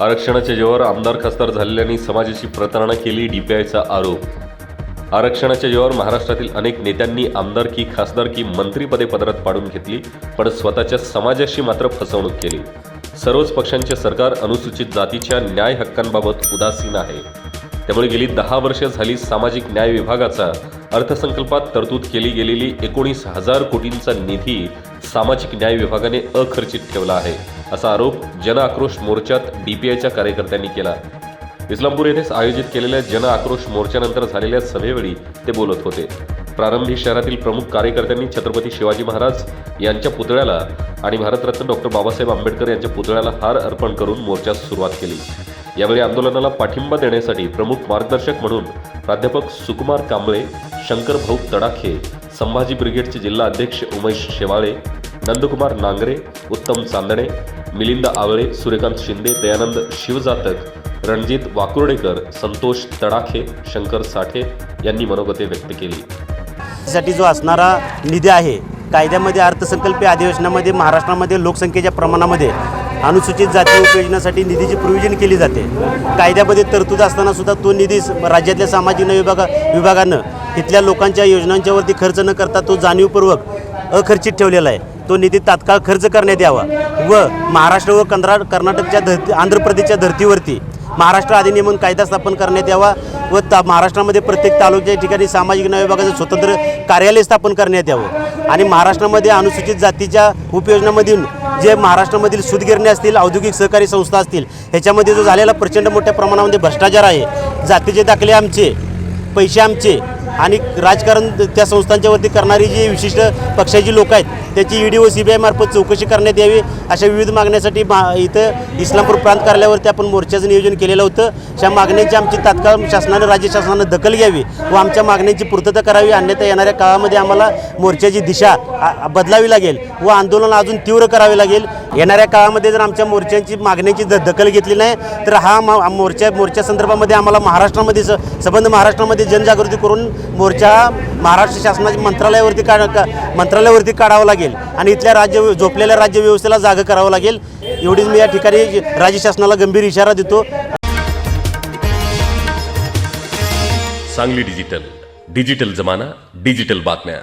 आरक्षणाच्या जेव्हावर आमदार खासदार झालेल्यांनी समाजाची प्रतारणा केली डीपीआयचा आरोप. आरक्षणाच्या जेव्हावर महाराष्ट्रातील अनेक नेत्यांनी आमदारकी खासदारकी मंत्रीपदे पदरात पाडून घेतली पण स्वतःच्या समाजाशी मात्र फसवणूक केली. सर्वच पक्षांचे सरकार अनुसूचित जातीच्या न्याय हक्कांबाबत उदासीन आहे. त्यामुळे गेली दहा वर्ष झाली सामाजिक न्याय विभागाचा अर्थसंकल्पात तरतूद केली गेलेली एकोणीस हजार कोटींचा निधी सामाजिक न्याय विभागाने अखर्चित ठेवला आहे. असा आरोप जन आक्रोश मोर्चात डीपीआयच्या कार्यकर्त्यांनी केला. इस्लामपूर येथेच आयोजित केलेल्या जन आक्रोश मोर्चानंतर झालेल्या सभेवेळी ते बोलत होते. प्रारंभी शहरातील प्रमुख कार्यकर्त्यांनी छत्रपती शिवाजी महाराज यांच्या पुतळ्याला आणि भारतरत्न डॉक्टर बाबासाहेब आंबेडकर यांच्या पुतळ्याला हार अर्पण करून मोर्चास सुरुवात केली. यावेळी आंदोलनाला पाठिंबा देण्यासाठी प्रमुख मार्गदर्शक म्हणून प्राध्यापक सुकुमार कांबळे शंकर भाऊ तडाखे संभाजी ब्रिगेडचे जिल्हा अध्यक्ष उमेश शेवाळे नंदकुमार नांगरे उत्तम चांदणे मिलिंद आवळे सूर्यकांत शिंदे दयानंद शिवजातक रणजित वाकुर्डेकर संतोष तडाखे शंकर साठे यांनी मनोगते व्यक्त केली. साठी जो असणारा निधी आहे कायद्यामध्ये अर्थसंकल्पीय अधिवेशनामध्ये महाराष्ट्रामध्ये लोकसंख्येच्या प्रमाणामध्ये अनुसूचित जाती उपयोजनासाठी निधीची प्रोविजन केली जाते. कायद्यामध्ये तरतूद असताना सुद्धा तो निधी स- राज्यातल्या सामाजिक न्याय विभागा विभागानं तिथल्या लोकांच्या योजनांच्यावरती खर्च न करता तो जाणीवपूर्वक अखर्चित ठेवलेला आहे. तो निधी तात्काळ खर्च करण्यात यावा व महाराष्ट्र व कंद्रा कर्नाटकच्या धर्ती आंध्र प्रदेशच्या धर्तीवरती महाराष्ट्र अधिनियमन कायदा स्थापन करण्यात यावा व ता महाराष्ट्रामध्ये प्रत्येक तालुक्याच्या ठिकाणी सामाजिक न्याय विभागाचं स्वतंत्र कार्यालय स्थापन करण्यात यावं. आणि महाराष्ट्रामध्ये अनुसूचित जातीच्या उपयोजनामधून जे महाराष्ट्रामधील सूतगिरण्या असतील औद्योगिक सहकारी संस्था असतील ह्याच्यामध्ये जो झालेला प्रचंड मोठ्या प्रमाणामध्ये भ्रष्टाचार आहे जातीचे दाखले आमचे पैसे आमचे आणि राजकारण त्या संस्थांच्यावरती करणारी जी विशिष्ट पक्षाची लोक आहेत त्याची E D or C B I मार्फत चौकशी करण्यात यावी अशा विविध मागण्यासाठी मा इथं इस्लामपूर प्रांत कार्यालयावरती आपण मोर्चाचं नियोजन केलेलं होतं. अशा मागण्यांची आमची तात्काळ शासनानं राज्य शासनानं दखल घ्यावी व आमच्या मागण्यांची पूर्तता करावी. अन्यथा येणाऱ्या काळामध्ये आम्हाला मोर्चाची दिशा बदलावी लागेल व आंदोलन अजून तीव्र करावे लागेल. येणाऱ्या काळामध्ये जर आमच्या मोर्चांची मागण्याची द दखल घेतली नाही तर हा मा मोर्चा मोर्चा संदर्भामध्ये आम्हाला महाराष्ट्रामध्ये स संबंध महाराष्ट्रामध्ये जनजागृती करून मोर्चा हा महाराष्ट्र शासनाच्या मंत्रालयावरती काढ का मंत्रालयावरती काढावा लागेल. आणि इथल्या राज्य झोपलेल्या राज्य व्यवस्थेला जागा करावं लागेल. एवढीच मी या ठिकाणी राज्य शासनाला गंभीर इशारा देतो. सांगली डिजिटल. डिजिटल जमाना डिजिटल बातम्या.